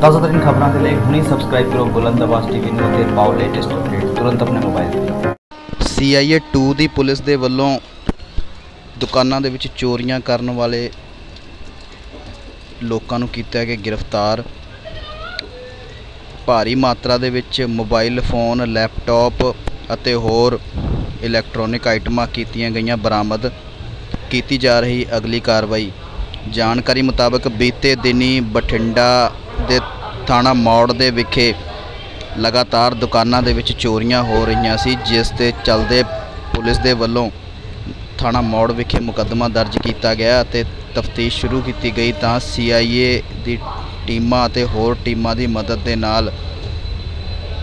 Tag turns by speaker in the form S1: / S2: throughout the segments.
S1: ਤਾਜ਼ਾ ਖਬਰਾਂ ਦੇ ਲਈ ਹੁਣੇ ਸਬਸਕ੍ਰਾਈਬ ਕਰੋ ਬੁਲੰਦ ਆਵਾਜ਼ ਟੀਵੀ ਨੂੰ ਅਤੇ ਪਾਓ ਲੇਟੈਸਟ ਅਪਡੇਟ ਤੁਰੰਤ ਆਪਣੇ ਮੋਬਾਈਲ ਤੇ।
S2: ਸੀਆਈਏ 2 ਦੀ ਪੁਲਿਸ ਦੇ ਵੱਲੋਂ ਦੁਕਾਨਾਂ ਦੇ ਵਿੱਚ ਚੋਰੀਆਂ ਕਰਨ ਵਾਲੇ ਲੋਕਾਂ ਨੂੰ ਕੀਤਾ ਗਿਆ ਗ੍ਰਿਫਤਾਰ। ਭਾਰੀ ਮਾਤਰਾ ਦੇ ਵਿੱਚ ਮੋਬਾਈਲ ਫੋਨ, ਲੈਪਟਾਪ ਅਤੇ ਹੋਰ ਇਲੈਕਟ੍ਰੋਨਿਕ ਆਈਟਮਾਂ ਕੀਤੀਆਂ ਗਈਆਂ, ਬਰਾਮਦ ਕੀਤੀ ਜਾ ਰਹੀ ਅਗਲੀ ਕਾਰਵਾਈ। ਜਾਣਕਾਰੀ ਮੁਤਾਬਕ ਬੀਤੇ ਦਿਨੀ ਬਠਿੰਡਾ ਦੇ ਥਾਣਾ ਮੌੜ ਦੇ ਵਿਖੇ ਲਗਾਤਾਰ ਦੁਕਾਨਾਂ ਦੇ ਵਿੱਚ ਚੋਰੀਆਂ ਹੋ ਰਹੀਆਂ ਸੀ, ਜਿਸ ਦੇ ਚੱਲਦੇ ਪੁਲਿਸ ਦੇ ਵੱਲੋਂ ਥਾਣਾ ਮੌੜ ਵਿਖੇ ਮੁਕੱਦਮਾ ਦਰਜ ਕੀਤਾ ਗਿਆ ਅਤੇ ਤਫਤੀਸ਼ ਸ਼ੁਰੂ ਕੀਤੀ ਗਈ ਤਾਂ ਸੀਆਈਏ ਦੀ ਟੀਮਾਂ ਅਤੇ ਹੋਰ ਟੀਮਾਂ ਦੀ ਮਦਦ ਦੇ ਨਾਲ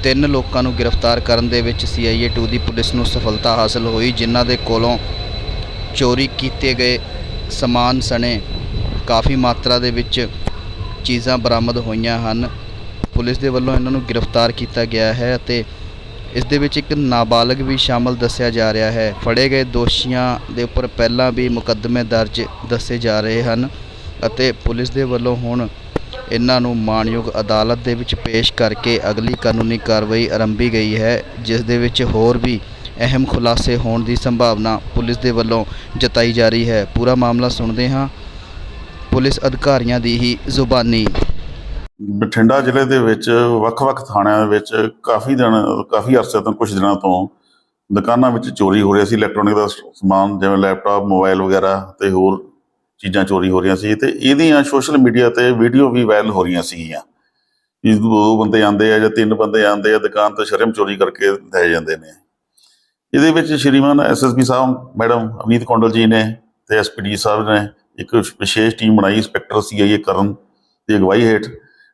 S2: ਤਿੰਨ ਲੋਕਾਂ ਨੂੰ ਗ੍ਰਿਫਤਾਰ ਕਰਨ ਦੇ ਵਿੱਚ ਸੀਆਈਏ 2 ਦੀ ਪੁਲਿਸ ਨੂੰ ਸਫਲਤਾ ਹਾਸਲ ਹੋਈ, ਜਿਨ੍ਹਾਂ ਦੇ ਕੋਲੋਂ ਚੋਰੀ ਕੀਤੇ ਗਏ ਸਮਾਨ ਸਣੇ ਕਾਫੀ ਮਾਤਰਾ ਦੇ ਵਿੱਚ ਚੀਜ਼ਾਂ ਬਰਾਮਦ ਹੋਈਆਂ ਹਨ। ਪੁਲਿਸ ਦੇ ਵੱਲੋਂ ਇਹਨਾਂ ਨੂੰ ਗ੍ਰਿਫਤਾਰ ਕੀਤਾ ਗਿਆ ਹੈ ਅਤੇ ਇਸ ਦੇ ਵਿੱਚ ਇੱਕ ਨਾਬਾਲਗ ਵੀ ਸ਼ਾਮਲ ਦੱਸਿਆ ਜਾ ਰਿਹਾ ਹੈ। ਫੜੇ ਗਏ ਦੋਸ਼ੀਆਂ ਦੇ ਉੱਪਰ ਪਹਿਲਾਂ ਵੀ ਮੁਕੱਦਮੇ ਦਰਜ ਦੱਸੇ ਜਾ ਰਹੇ ਹਨ ਅਤੇ ਪੁਲਿਸ ਦੇ ਵੱਲੋਂ ਹੁਣ ਇਹਨਾਂ ਨੂੰ ਮਾਣਯੋਗ ਅਦਾਲਤ ਦੇ ਵਿੱਚ ਪੇਸ਼ ਕਰਕੇ ਅਗਲੀ ਕਾਨੂੰਨੀ ਕਾਰਵਾਈ ਆਰੰਭੀ ਗਈ ਹੈ, ਜਿਸ ਦੇ ਵਿੱਚ ਹੋਰ ਵੀ ਅਹਿਮ ਖੁਲਾਸੇ ਹੋਣ ਦੀ ਸੰਭਾਵਨਾ ਪੁਲਿਸ ਦੇ ਵੱਲੋਂ ਜਤਾਈ ਜਾ ਰਹੀ ਹੈ। ਪੂਰਾ ਮਾਮਲਾ ਸੁਣਦੇ ਹਾਂ। ਪੁਲਿਸ ਅਧਿਕਾਰੀਆਂ ਦੀ ਹੀ ਜ਼ੁਬਾਨੀ।
S3: ਬਠਿੰਡਾ ਜ਼ਿਲ੍ਹੇ ਦੇ ਵਿੱਚ ਵੱਖ-ਵੱਖ ਥਾਣਿਆਂ ਦੇ ਵਿੱਚ ਕਾਫੀ ਦਿਨ, ਕਾਫੀ ਅਰਸੇ ਤੋਂ ਕੁਝ ਦਿਨਾਂ ਤੋਂ ਦੁਕਾਨਾਂ ਵਿੱਚ ਚੋਰੀ ਹੋ ਰਹੀ ਸੀ, ਇਲੈਕਟ੍ਰੋਨਿਕ ਦਾ ਸਮਾਨ ਜਿਵੇਂ ਲੈਪਟਾਪ, ਮੋਬਾਈਲ ਵਗੈਰਾ ਤੇ ਹੋਰ ਚੀਜ਼ਾਂ ਚੋਰੀ ਹੋ ਰਹੀਆਂ ਸੀ ਤੇ ਇਹਦੀਆਂ ਸੋਸ਼ਲ ਮੀਡੀਆ ਤੇ ਵੀਡੀਓ ਵੀ ਵਾਇਰਲ ਹੋ ਰਹੀਆਂ ਸੀਗੀਆਂ। ਇਸ ਦੋ ਬੰਦੇ ਆਂਦੇ ਆ ਜਾਂ ਤਿੰਨ ਬੰਦੇ ਆਂਦੇ ਆ, ਦੁਕਾਨ ਤੋਂ ਸ਼ਰਮ ਚੋਰੀ ਕਰਕੇ ਲੈ ਜਾਂਦੇ ਨੇ। ਇਹਦੇ ਵਿੱਚ ਸ਼੍ਰੀਮਾਨ ਐਸਐਸਪੀ ਸਾਹਿਬ, ਮੈਡਮ ਅਮੀਤ ਕੌਂਡਲ ਜੀ ਨੇ ਤੇ ਐਸਪੀਡੀ ਸਾਹਿਬ ਨੇ ਇੱਕ ਵਿਸ਼ੇਸ਼ ਟੀਮ ਬਣਾਈ, ਇੰਸਪੈਕਟਰ ਸੀਆਈਏ ਕਰਨ ਦੀ ਅਗਵਾਈ ਹੇਠ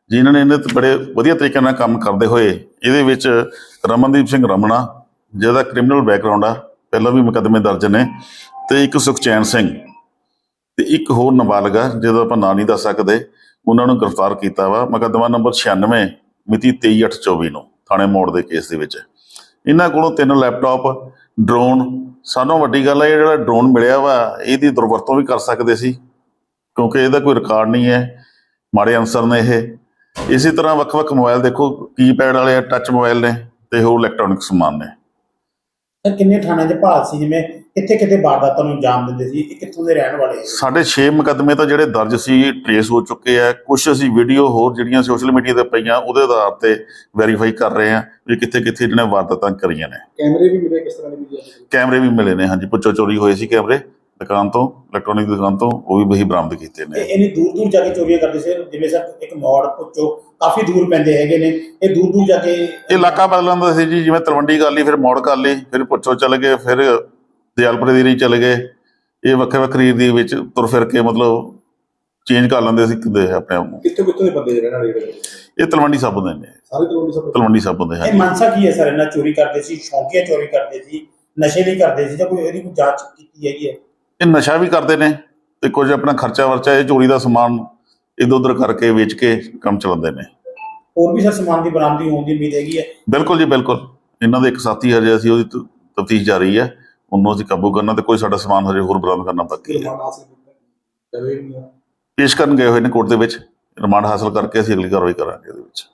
S3: ਜਿਨ੍ਹਾਂ ਨੇ ਇਹਨੇ ਬੜੇ ਵਧੀਆ ਤਰੀਕੇ ਨਾਲ ਕੰਮ ਕਰਦੇ ਹੋਏ, ਇਹਦੇ ਵਿੱਚ ਰਮਨਦੀਪ ਸਿੰਘ ਰਮਣਾ, ਜਿਹਦਾ ਕ੍ਰਿਮੀਨਲ ਬੈਕਗ੍ਰਾਉਂਡ ਆ, ਪਹਿਲਾਂ ਵੀ ਮੁਕੱਦਮੇ ਦਰਜ ਨੇ, ਤੇ ਇੱਕ ਸੁਖਚੈਨ ਸਿੰਘ, ਤੇ ਇੱਕ ਹੋਰ ਨਾਬਾਲਗ ਆ, ਜਿਹਦਾ ਆਪਾਂ ਨਾਂ ਨਹੀਂ ਦੱਸ ਸਕਦੇ, ਉਹਨਾਂ ਨੂੰ ਗ੍ਰਿਫਤਾਰ ਕੀਤਾ ਵਾ, ਮੁਕੱਦਮਾ ਨੰਬਰ 96 ਮਿਤੀ 23/8/24 ਨੂੰ, ਥਾਣੇ ਮੋੜ ਦੇ ਕੇਸ ਦੇ ਵਿੱਚ। ਇਹਨਾਂ ਕੋਲੋਂ ਤਿੰਨ ਲੈਪਟਾਪ ਡਰੋਨ ਸਾਨੂੰ ਵੱਡੀ ਗੱਲ ਹੈ ਇਹ ਜਿਹੜਾ ਡਰੋਨ ਮਿਲਿਆ ਵਾ, ਇਹਦੀ ਦੁਰਵਰਤੋਂ ਵੀ ਕਰ ਸਕਦੇ ਸੀ, ਕਿਉਂਕਿ ਇਹਦਾ ਕੋਈ ਰਿਕਾਰਡ ਨਹੀਂ ਹੈ, ਮਾੜੇ ਅਨਸਰ ਨੇ ਇਹ। ਇਸੇ ਤਰ੍ਹਾਂ ਵੱਖ-ਵੱਖ ਮੋਬਾਈਲ ਦੇਖੋ ਕੀਪੈਡ ਵਾਲੇ ਆ ਟੱਚ ਮੋਬਾਈਲ ਨੇ, ਤੇ ਹੋਰ ਇਲੈਕਟ੍ਰੋਨਿਕ ਸਮਾਨ ਨੇ।
S4: ਸਰ ਕਿੰਨੇ ਥਾਣਿਆਂ ਦੇ ਭਾਲ ਸੀ? ਜਿਵੇਂ ਕਿੱਥੇ ਕਿੱਥੇ ਵਾਰਦਾਤਾਂ ਨੂੰ ਅੰਜਾਮ ਦਿੰਦੇ ਸੀ? ਇਹ ਕਿੱਥੋਂ ਦੇ ਰਹਿਣ ਵਾਲੇ ਸੀ?
S3: ਸਾਡੇ 6 ਮੁਕੱਦਮੇ ਤਾਂ ਜਿਹੜੇ ਦਰਜ ਸੀ ਟ੍ਰੇਸ ਹੋ ਚੁੱਕੇ ਆ। ਕੁਝ ਅਸੀਂ ਵੀਡੀਓ ਹੋਰ ਜਿਹੜੀਆਂ ਸੋਸ਼ਲ ਮੀਡੀਆ ਤੇ ਪਈਆਂ ਉਹਦੇ ਆਧਾਰ ਤੇ ਵੈਰੀਫਾਈ ਕਰ ਰਹੇ ਆ ਵੀ ਕਿੱਥੇ ਕਿੱਥੇ ਇਹਨਾਂ ਨੇ ਵਾਰਦਾਤਾਂ ਕਰੀਆਂ ਨੇ।
S4: ਕੈਮਰੇ ਵੀ ਮਿਲੇ ਕਿਸ ਤਰ੍ਹਾਂ ਦੇ ਮਿਲੇ
S3: ਕੈਮਰੇ ਵੀ ਮਿਲੇ ਨੇ ਹਾਂਜੀ। ਪੁੱਛੋ ਚੋਰੀ ਹੋਏ ਸੀ ਕੈਮਰੇ? ਦੁਕਾਨ ਤੋਂ ਇਲੈਕਟ੍ਰੋਨਿਕ ਦੁਕਾਨ ਤੋਂ ਉਹ ਵੀ ਵਹੀ ਬਰਾਮਦ ਕੀਤੇ
S4: ਇਹ
S3: ਨੇ
S4: ਇਹਨੀ ਦੂਰ ਦੂਰ ਜਾ ਕੇ ਚੋਰੀਆਂ ਕਰਦੇ ਸੀ। ਜਿਵੇਂ ਸਰ ਇੱਕ ਮੌੜ ਪੁੱਛੋ ਕਾਫੀ ਦੂਰ ਪੈਂਦੇ ਹੈਗੇ ਨੇ। ਇਹ ਦੂਰ ਦੂਰ ਜਾ ਕੇ
S3: ਇਹ ਇਲਾਕਾ ਬਦਲਣ ਦਾ ਸੀ ਜੀ ਜਿਵੇਂ ਤਲਵੰਡੀ ਕਰ ਲਈ ਫਿਰ ਮੌੜ ਕਰ ਲਈ ਫਿਰ ਪੁੱਛੋ ਚਲੇ ਗਏ ਫਿਰ ਦਿਆਲਪੁਰੇ ਦੀ ਰਹੀ ਚਲੇ ਗਏ। ਇਹ ਵੱਖਰੇ ਵੱਖਰੀ ਦੀ ਵਿੱਚ ਤੁਰ ਫਿਰ ਕੇ ਮਤਲਬ ਚੇਂਜ ਕਰ ਲੈਂਦੇ ਸੀ ਕਿਤੇ ਆਪਣੇ ਆਪ ਨੂੰ।
S4: ਕਿੱਥੋਂ ਕਿੱਥੋਂ ਦੇ ਬੰਦੇ ਰਹਿਣ ਵਾਲੇ
S3: ਇਹ ਤਲਵੰਡੀ ਸਾਬੋ ਦੇ ਨੇ।
S4: ਸਾਰੇ ਤੋਂ ਸਭ
S3: ਤਲਵੰਡੀ ਸਾਬੋ ਦੇ
S4: ਇਹ ਮਨਸਾ ਕੀ ਹੈ ਸਰ? ਇਹਨਾਂ ਚੋਰੀ ਕਰਦੇ ਸੀ ਸ਼ੌਂਕੀਆ ਚੋਰੀ ਕਰਦੇ ਸੀ ਨਸ਼ੇ ਲਈ ਕਰਦੇ ਸੀ ਜਾਂ ਕੋਈ ਇਹਦੀ ਕੋਈ ਜਾਂਚ ਕੀਤੀ ਹੈਗੀ ਹੈ?
S3: ਇਹ ਨਸ਼ਾ ਵੀ ਕਰਦੇ ਨੇ ਤੇ ਕੁਝ ਆਪਣਾ ਖਰਚਾ ਵਰਚਾ ਇਹ ਚੋਰੀ ਦਾ ਸਮਾਨ ਇਧਰ ਉਧਰ ਕਰਕੇ ਵੇਚ ਕੇ ਕੰਮ ਚਲਾਉਂਦੇ ਨੇ।
S4: ਹੋਰ ਵੀ ਸਰ ਸਮਾਨ ਦੀ ਬਰਾਮਦੀ ਹੋਣ ਦੀ ਉਮੀਦ ਹੈਗੀ ਹੈ?
S3: ਬਿਲਕੁਲ ਜੀ ਬਿਲਕੁਲ। ਇਹਨਾਂ ਦੇ ਇੱਕ ਸਾਥੀ ਹਜੇ ਅਸੀਂ ਉਹਦੀ ਤਫਤੀਸ਼ ਜਾਰੀ ਹੈ। ਉਹਨੂੰ ਅਸੀਂ ਕਾਬੂ ਕਰਨਾ ਤੇ ਕੋਈ ਸਾਡਾ ਸਮਾਨ ਹਜੇ ਹੋਰ ਬਰਾਮਦ ਕਰਨਾ ਬਾਕੀ ਹੈ। ਪੇਸ਼ ਕਰਨ ਗਏ ਹੋਏ ਨੇ ਕੋਰਟ ਦੇ ਵਿੱਚ। ਰਿਮਾਂਡ ਹਾਸਲ ਕਰਕੇ ਅਸੀਂ ਅਗਲੀ ਕਾਰਵਾਈ ਕਰਾਂਗੇ ਇਹਦੇ ਵਿੱਚ।